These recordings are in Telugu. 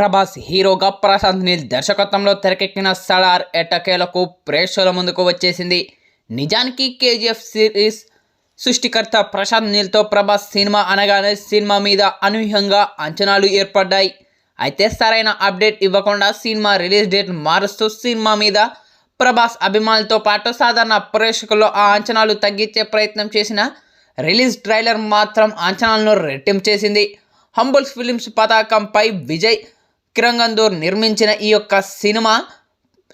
ప్రభాస్ హీరోగా ప్రశాంత్ నీల్ దర్శకత్వంలో తెరకెక్కిన సలార్ ఎటకేలకు ప్రేక్షకుల ముందుకు వచ్చేసింది. నిజానికి కేజీఎఫ్ సిరీస్ సృష్టికర్త ప్రశాంత్ నీల్తో ప్రభాస్ సినిమా అనగానే సినిమా మీద అనూహ్యంగా అంచనాలు ఏర్పడ్డాయి. అయితే సరైన అప్డేట్ ఇవ్వకుండా సినిమా రిలీజ్ డేట్ మారుస్తూ సినిమా మీద ప్రభాస్ అభిమానులతో పాటు సాధారణ ప్రేక్షకుల్లో ఆ అంచనాలు తగ్గించే ప్రయత్నం చేసిన రిలీజ్ ట్రైలర్ మాత్రం అంచనాలను రెట్టింపు చేసింది. హంబుల్స్ ఫిలిమ్స్ పతాకంపై విజయ్ కిరంగందూర్ నిర్మించిన ఈ యొక్క సినిమా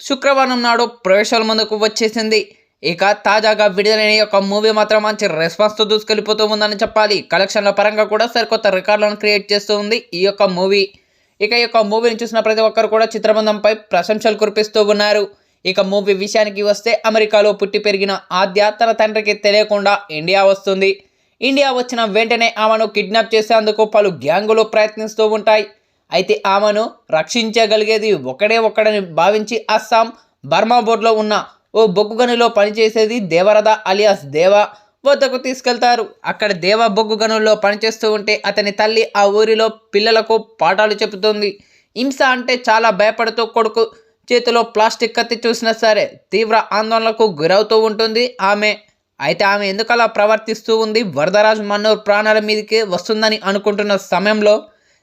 శుక్రవారం నాడు ప్రవేశాల ముందుకు వచ్చేసింది. ఇక తాజాగా విడుదలైన ఈ యొక్క మూవీ మాత్రం మంచి రెస్పాన్స్తో దూసుకెళ్ళిపోతూ ఉందని చెప్పాలి. కలెక్షన్ల పరంగా కూడా సరికొత్త రికార్డులను క్రియేట్ చేస్తూ ఉంది ఈ యొక్క మూవీ. ఇక ఈ యొక్క మూవీని చూసిన ప్రతి ఒక్కరు కూడా చిత్రబంధంపై ప్రశంసలు కురిపిస్తూ ఉన్నారు. ఇక మూవీ విషయానికి వస్తే అమెరికాలో పుట్టి పెరిగిన ఆద్య తన తండ్రికి తెలియకుండా ఇండియా వస్తుంది. ఇండియా వచ్చిన వెంటనే ఆమెను కిడ్నాప్ చేసేందుకు పలు గ్యాంగులు ప్రయత్నిస్తూ ఉంటాయి. అయితే ఆమెను రక్షించగలిగేది ఒకడే ఒక్కడని భావించి అస్సాం బర్మా బోర్డులో ఉన్న ఓ బొగ్గు గనిలో పనిచేసేది దేవరథ అలియాస్ దేవా వద్దకు తీసుకెళ్తారు. అక్కడ దేవ బొగ్గు గనుల్లో పనిచేస్తూ ఉంటే అతని తల్లి ఆ ఊరిలో పిల్లలకు పాఠాలు చెబుతుంది. హింస అంటే చాలా భయపడుతూ కొడుకు చేతిలో ప్లాస్టిక్ కత్తి చూసినా సరే తీవ్ర ఆందోళనకు గురవుతూ ఉంటుంది ఆమె. అయితే ఆమె ఎందుకలా ప్రవర్తిస్తూ ఉంది? వరదరాజు మన్నూర్ ప్రాణాల మీదకి వస్తుందని అనుకుంటున్న సమయంలో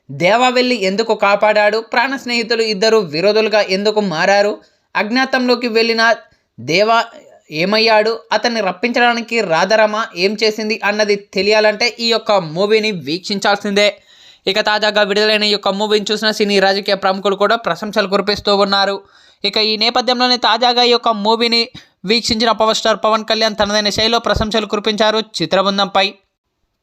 దేవా వెళ్ళి ఎందుకు కాపాడాడు? ప్రాణ స్నేహితులు ఇద్దరు విరోధులుగా ఎందుకు మారారు? అజ్ఞాతంలోకి వెళ్ళిన దేవా ఏమయ్యాడు? అతన్ని రప్పించడానికి రాధరమ ఏం చేసింది అన్నది తెలియాలంటే ఈ యొక్క మూవీని వీక్షించాల్సిందే. ఇక తాజాగా విడుదలైన ఈ యొక్క మూవీని చూసిన సినీ రాజకీయ ప్రముఖులు కూడా ప్రశంసలు కురిపిస్తూ ఉన్నారు. ఇక ఈ నేపథ్యంలోనే తాజాగా ఈ యొక్క మూవీని వీక్షించిన పవర్ స్టార్ పవన్ కళ్యాణ్ తనదైన శైలిలో ప్రశంసలు కురిపించారు చిత్రబృందంపై.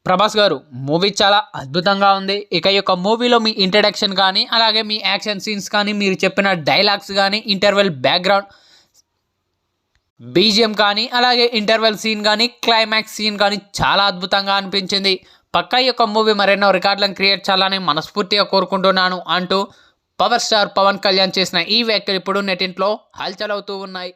ప్రభాస్ గారు మూవీ చాలా అద్భుతంగా ఉంది. ఇక ఈ యొక్క మూవీలో మీ ఇంట్రడక్షన్ కానీ అలాగే మీ యాక్షన్ సీన్స్ కానీ మీరు చెప్పిన డైలాగ్స్ కానీ ఇంటర్వెల్ బ్యాక్గ్రౌండ్ బీజిఎం కానీ అలాగే ఇంటర్వెల్ సీన్ కానీ క్లైమాక్స్ సీన్ కానీ చాలా అద్భుతంగా అనిపించింది. పక్క ఈ యొక్క మూవీ మరెన్నో రికార్డులను క్రియేట్ చేయాలని మనస్ఫూర్తిగా కోరుకుంటున్నాను అంటూ పవర్ స్టార్ పవన్ కళ్యాణ్ చేసిన ఈ వ్యాఖ్యలు ఇప్పుడు నెటింట్లో హల్చల్ అవుతూ ఉన్నాయి.